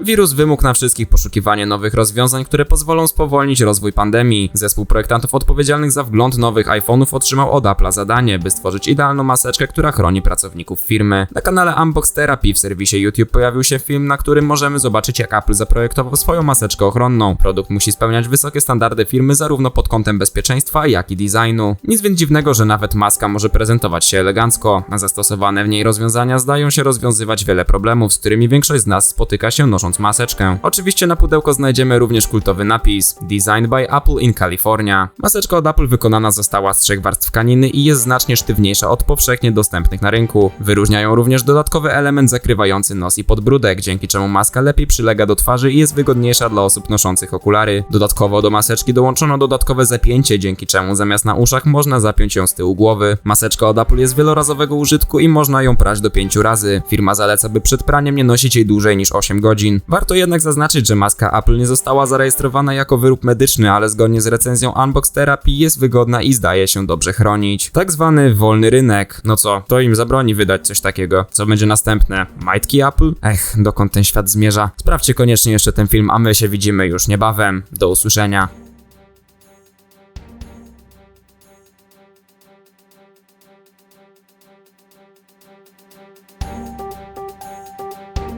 Wirus wymógł na wszystkich poszukiwanie nowych rozwiązań, które pozwolą spowolnić rozwój pandemii. Zespół projektantów odpowiedzialnych za wgląd nowych iPhone'ów otrzymał od Apple'a zadanie, by stworzyć idealną maseczkę, która chroni pracowników firmy. Na kanale Unbox Therapy w serwisie YouTube pojawił się film, na którym możemy zobaczyć jak Apple zaprojektował swoją maseczkę ochronną. Produkt musi spełniać wysokie standardy firmy zarówno pod kątem bezpieczeństwa, jak i designu. Nic więc dziwnego, że nawet maska może prezentować się elegancko, a zastosowane w niej rozwiązania zdają się rozwiązywać wiele problemów, z którymi większość z nas spotyka się nosząc maseczkę. Oczywiście na pudełko znajdziemy również kultowy napis Designed by Apple in California. Maseczka od Apple wykonana została z trzech warstw tkaniny i jest znacznie sztywniejsza od powszechnie dostępnych na rynku. Wyróżniają również dodatkowy element zakrywający nos i podbródek, dzięki czemu maska lepiej przylega do twarzy i jest wygodniejsza dla osób noszących okulary. Dodatkowo do maseczki dołączono dodatkowe zapięcie, dzięki czemu zamiast na uszach można zapiąć ją z tyłu głowy. Maseczka od Apple jest wielorazowego użytku i można ją prać do 5 razy. Firma zaleca, by przed praniem nie nosić jej dłużej niż 8 godzin. Warto jednak zaznaczyć, że maska Apple nie została zarejestrowana jako wyrób medyczny, ale zgodnie z recenzją Unbox Therapy jest wygodna i zdaje się dobrze chronić. Tak zwany wolny rynek. No co, to im zabroni wydać coś takiego. Co będzie następne? Majtki Apple? Ech, dokąd ten świat zmierza? Sprawdźcie koniecznie jeszcze ten film, a my się widzimy już niebawem. Do usłyszenia.